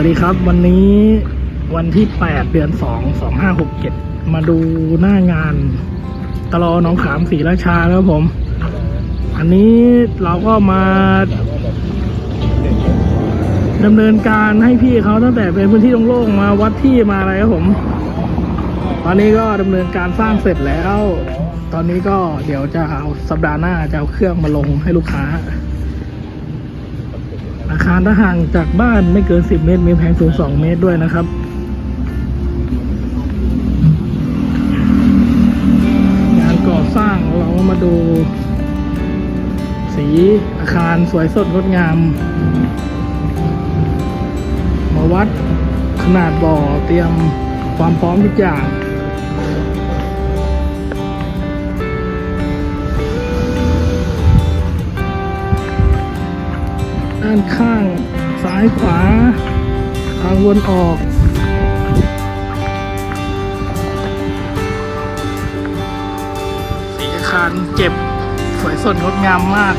ัสดีครับ วันนี้วันที่ 8 เดือน 2 2567 มาดูหน้างานตลอน้องขามศรีราชาครับผม อันนี้เราก็มาดำเนินการให้พี่เขาตั้งแต่เป็นพื้นที่โล่งๆมาวัดที่มาอะไรครับผม ตอนนี้ก็ดำเนินการสร้างเสร็จแล้ว ตอนนี้ก็เดี๋ยวจะเอาสัปดาห์หน้าจะเอาเครื่องมาลงให้ลูกค้า อาคารถ้าห่างจากบ้านไม่เกิน 10 เมตร มีแผงสูง 2 เมตรด้วยนะครับงานก่อสร้างเรามาดู สีอาคารสวยสดงดงาม มาวัดขนาดบ่อเตรียมความพร้อมทุกอย่าง ด้านข้าง ซ้ายขวา ทางวนออกสีอาคารเก็บ สวยสดงดงามมาก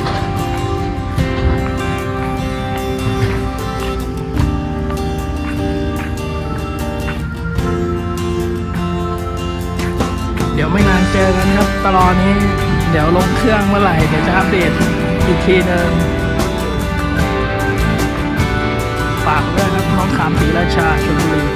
เดี๋ยวไม่นานเจอกันครับตลอดนี้ เดี๋ยวลงเครื่องเมื่อไหร่ เดี๋ยวจะอัปเดตอีกทีหนึ่ง kampila cha kumbi.